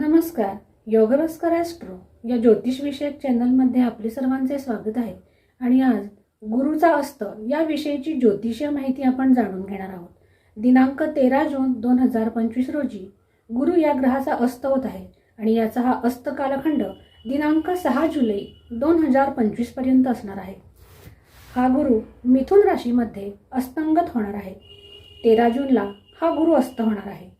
नमस्कार योगभास्कर ॲस्ट्रो या ज्योतिषविषयक चॅनलमध्ये आपले सर्वांचे स्वागत आहे. आणि आज गुरुचा अस्त या विषयीची ज्योतिषीय माहिती आपण जाणून घेणार आहोत. दिनांक तेरा जून दोन हजार पंचवीस रोजी गुरु या ग्रहाचा अस्त होत आहे आणि याचा हा अस्त कालखंड दिनांक सहा जुलै दोन हजार पंचवीसपर्यंत असणार आहे. हा गुरु मिथुन राशीमध्ये अस्तंगत होणार आहे. तेरा जूनला हा गुरु अस्त होणार आहे.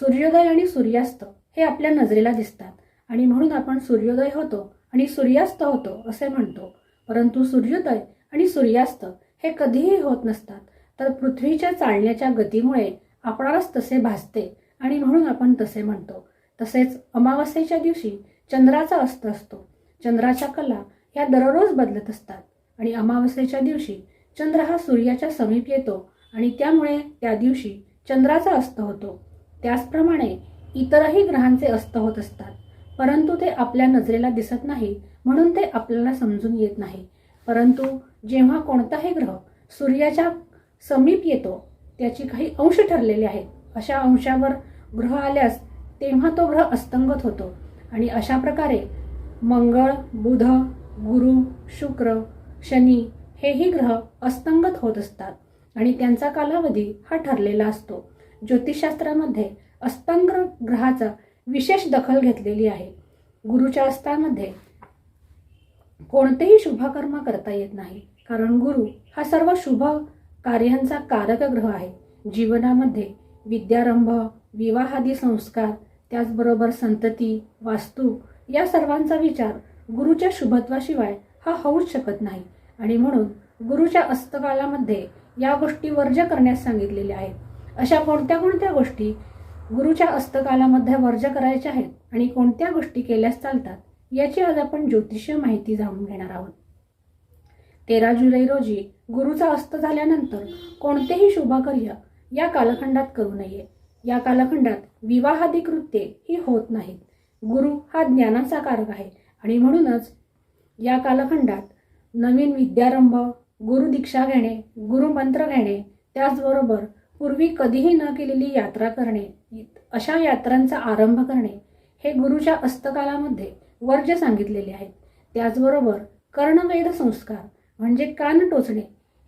सूर्योदय आणि सूर्यास्त हे आपल्या नजरेला दिसतात. आणि म्हणून आपण सूर्योदय होतो आणि सूर्यास्त होतो असे म्हणतो. परंतु सूर्योदय आणि सूर्यास्त हे कधीही होत नसतात. तर पृथ्वीच्या चालण्याच्या गतीमुळे आपणालाच तसे भासते आणि म्हणून आपण तसे म्हणतो. तसेच अमावस्येच्या दिवशी चंद्राचा अस्त असतो. चंद्राच्या कला ह्या दररोज बदलत असतात. आणि अमावस्येच्या दिवशी चंद्र हा सूर्याच्या समीप येतो आणि त्यामुळे त्या दिवशी चंद्राचा अस्त होतो. त्याचप्रमाणे इतरही ग्रहांचे अस्त होत असतात. परंतु ते आपल्या नजरेला दिसत नाही म्हणून ते आपल्याला समजून येत नाही. परंतु जेव्हा कोणताही ग्रह सूर्याच्या समीप येतो त्याची काही अंश ठरलेले आहेत. अशा अंशावर ग्रह आल्यास तेव्हा तो ग्रह अस्तंगत होतो. आणि अशा प्रकारे मंगळ बुध गुरु शुक्र शनी हेही ग्रह अस्तंगत होत असतात. आणि त्यांचा कालावधी हा ठरलेला असतो. ज्योतिषशास्त्रामध्ये अस्तांग ग्रहाचा विशेष दखल घेतलेली आहे. गुरुच्या अस्तामध्ये कोणतेही शुभकर्म करता येत नाही. कारण गुरु हा सर्व शुभ कार्यांचा कारक ग्रह आहे. जीवनामध्ये विद्यारंभ विवाहादी संस्कार त्याचबरोबर संतती वास्तू या सर्वांचा विचार गुरुच्या शुभत्वाशिवाय हा होऊच शकत नाही. आणि म्हणून गुरुच्या अस्तकालामध्ये या गोष्टी वर्ज्य करण्यास सांगितलेल्या आहेत. अशा कोणत्या कोणत्या गोष्टी गुरुच्या अस्तकालामध्ये वर्ज करायच्या आहेत आणि कोणत्या गोष्टी केल्यास चालतात याची आज आपण ज्योतिषीय माहिती जाणून घेणार आहोत. तेरा जुलै रोजी गुरुचा अस्त झाल्यानंतर कोणतेही शुभकार्य या कालखंडात करू नये. या कालखंडात विवाहादी कृत्ये ही होत नाहीत. गुरु हा ज्ञानाचा कारक आहे आणि म्हणूनच या कालखंडात नवीन विद्यारंभ गुरुदीक्षा घेणे गुरुमंत्र घेणे त्याचबरोबर पूर्वी कधीही न केलेली यात्रा करणे अशा यात्रांचा आरंभ करणे हे गुरुच्या अस्तकालामध्ये वर्ज्य सांगितलेले आहेत. त्याचबरोबर कर्णवेध संस्कार म्हणजे कान टोचणे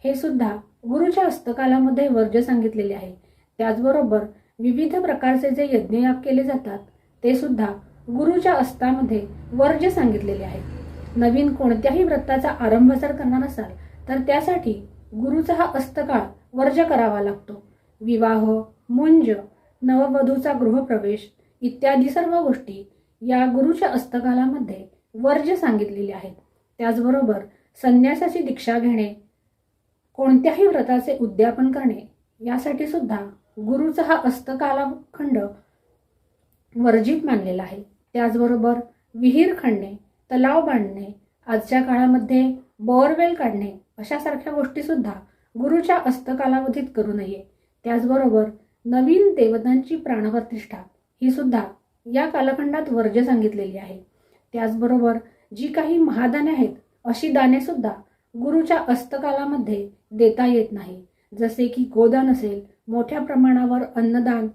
हे सुद्धा गुरुच्या अस्तकालामध्ये वर्ज्य सांगितलेले आहे. त्याचबरोबर विविध प्रकारचे जे यज्ञयाग केले जातात ते सुद्धा गुरुच्या अस्तामध्ये वर्ज्य सांगितलेले आहे नवीन कोणत्याही व्रताचा आरंभ जर करणार असाल तर त्यासाठी गुरुचा हा अस्तकाळ वर्ज्य करावा लागतो. विवाह मुंज नववधूचा गृहप्रवेश इत्यादी सर्व गोष्टी या गुरुच्या अस्तकालामध्ये वर्ज्य सांगितलेले आहेत. त्याचबरोबर संन्यासाची दीक्षा घेणे कोणत्याही व्रताचे उद्यापन करणे यासाठी सुद्धा गुरुचा हा अस्तकालाखंड वर्जित मानलेला आहे. त्याचबरोबर विहीर खणणे तलाव बांधणे आजच्या काळामध्ये बोअरवेल काढणे अशासारख्या गोष्टीसुद्धा गुरुच्या अस्तकालावधीत करू नये. त्याचबरोबर नवीन देवतांची प्राणप्रतिष्ठा ही सुद्धा या कालखंडात वर्ज्य सांगितलेली आहे. त्याचबरोबर जी काही महादाने आहेत अशी दाने सुद्धा गुरुच्या अस्तकालामध्ये देता येत नाही. जसे की गोदान असेल मोठ्या प्रमाणावर अन्नदान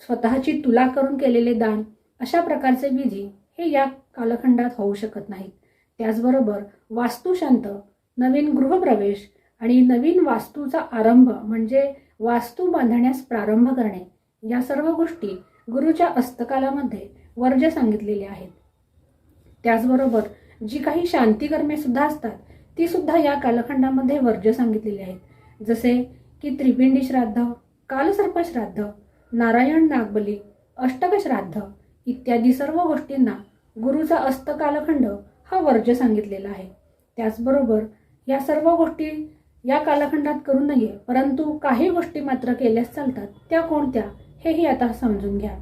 स्वतःची तुला करून केलेले दान अशा प्रकारचे विधी हे या कालखंडात होऊ शकत नाहीत. त्याचबरोबर वास्तुशांत नवीन गृहप्रवेश आणि नवीन वास्तूचा आरंभ म्हणजे वास्तू बांधण्यास प्रारंभ करणे या सर्व गोष्टी गुरुच्या अस्तकालामध्ये वर्ज्य सांगितलेल्या आहेत. त्याचबरोबर जी काही शांतिकर्मे सुद्धा असतात ती सुद्धा या कालखंडामध्ये वर्ज्य सांगितलेली आहेत. जसे की त्रिपिंडी श्राद्ध कालसर्प श्राद्ध नारायण नागबली अष्टक श्राद्ध इत्यादी सर्व गोष्टींना गुरुचा अस्तकालखंड हा वर्ज्य सांगितलेला आहे. त्याचबरोबर या सर्व गोष्टी या कालखंडात करू नये परंतु काही गोष्टी मात्र केल्यास चालतात. त्या कोणत्या हेही आता समजून घ्या.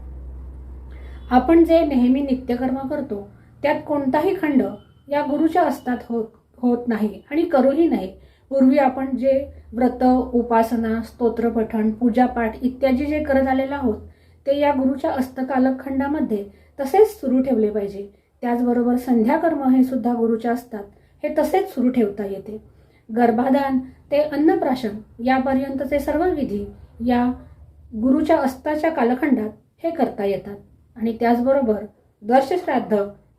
आपण जे नेहमी नित्यकर्म करतो त्यात कोणताही खंड या गुरुच्या अस्तात होत होत नाही आणि करूही नाही. पूर्वी आपण जे व्रत उपासना स्तोत्रपठण पूजापाठ इत्यादी जे करत आलेलो आहोत ते या गुरुच्या अस्तकालखंडामध्ये तसेच सुरू ठेवले पाहिजे. त्याचबरोबर संध्याकर्म हे सुद्धा गुरुच्या असतात हे तसेच सुरू ठेवता येते. गर्भाधान ते अन्नप्राशन यापर्यंतचे सर्व विधी या गुरुच्या अस्ताच्या कालखंडात हे करता येतात. आणि त्याचबरोबर दर्शश्राद्ध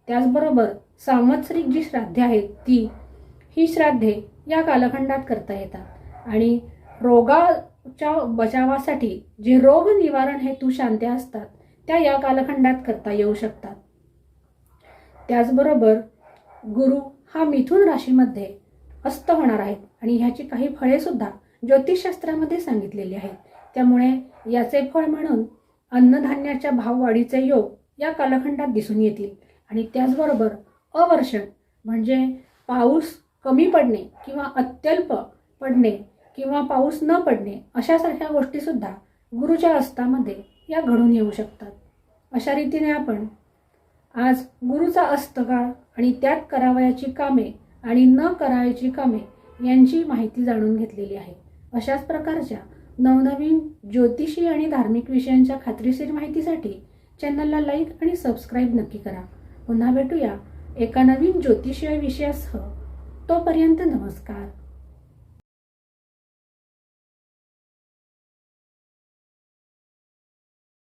त्याचबरोबर संवत्सरिक जी श्राद्धे आहेत ती ही श्राद्धे या कालखंडात करता येतात. आणि रोगाच्या बचावासाठी जे रोग निवारण हेतू शांत्या असतात त्या या कालखंडात करता येऊ शकतात. त्याचबरोबर गुरु हा मिथुन राशीमध्ये अस्त होणार आहेत. आणि ह्याची काही फळे सुद्धा ज्योतिषशास्त्रामध्ये सांगितलेली आहेत. त्यामुळे याचे फळ म्हणून अन्नधान्याच्या भाववाढीचे योग या कालखंडात दिसून येतील. आणि त्याचबरोबर अवर्षण म्हणजे पाऊस कमी पडणे किंवा अत्यल्प पडणे किंवा पाऊस न पडणे अशासारख्या गोष्टीसुद्धा गुरुच्या अस्तामध्ये या घडून येऊ शकतात. अशा रीतीने आपण आज गुरुचा अस्तकाळ आणि त्यात करावयाची कामे आणि न करायची कामे यांची माहिती जाणून घेतलेली आहे. अशाच प्रकारच्या नवनवीन ज्योतिषी आणि धार्मिक विषयांच्या खात्रीशीर माहितीसाठी चॅनलला लाईक आणि सबस्क्राईब नक्की करा. पुन्हा भेटूया एका नवीन ज्योतिषीय विषयासह. तोपर्यंत नमस्कार.